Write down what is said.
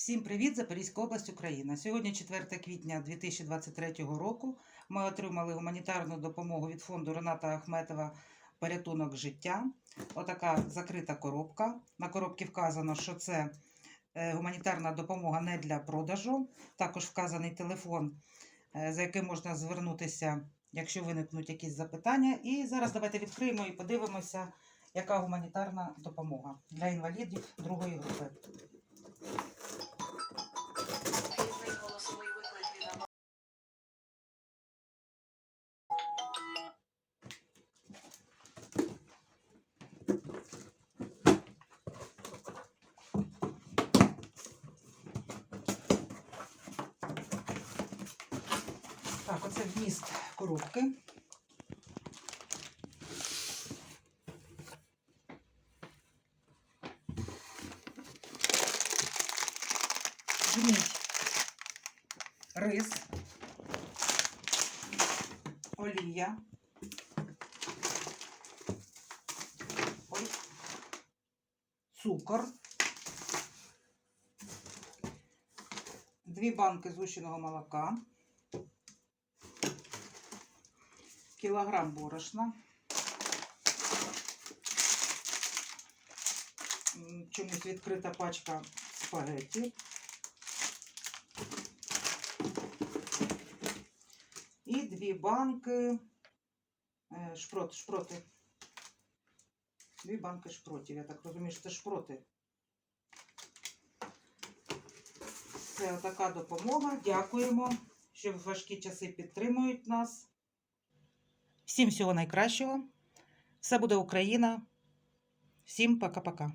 Всім привіт, Запорізька область, Україна. Сьогодні 4 квітня 2023 року. Ми отримали гуманітарну допомогу від фонду Рената Ахметова Порятунок життя. Отака закрита коробка. На коробці вказано, що це е, гуманітарна допомога не для продажу. Також вказаний телефон, е, за яким можна звернутися, якщо виникнуть якісь запитання. І зараз давайте відкриємо і подивимося, яка гуманітарна допомога для інвалідів другої групи. Так, оце вміст коробки. Вміть рис, олія. Ой. Цукор. Дві банки згущеного молока. Кілограм борошна. Чомусь відкрита пачка спагетті. І дві банки е, шпрот, шпроти. Дві банки шпротів. Я так розумію, що це шпроти. Це така допомога. Дякуємо, що в важкі часи підтримують нас. Всім всього найкращого. Все буде Україна. Всім пока-пока.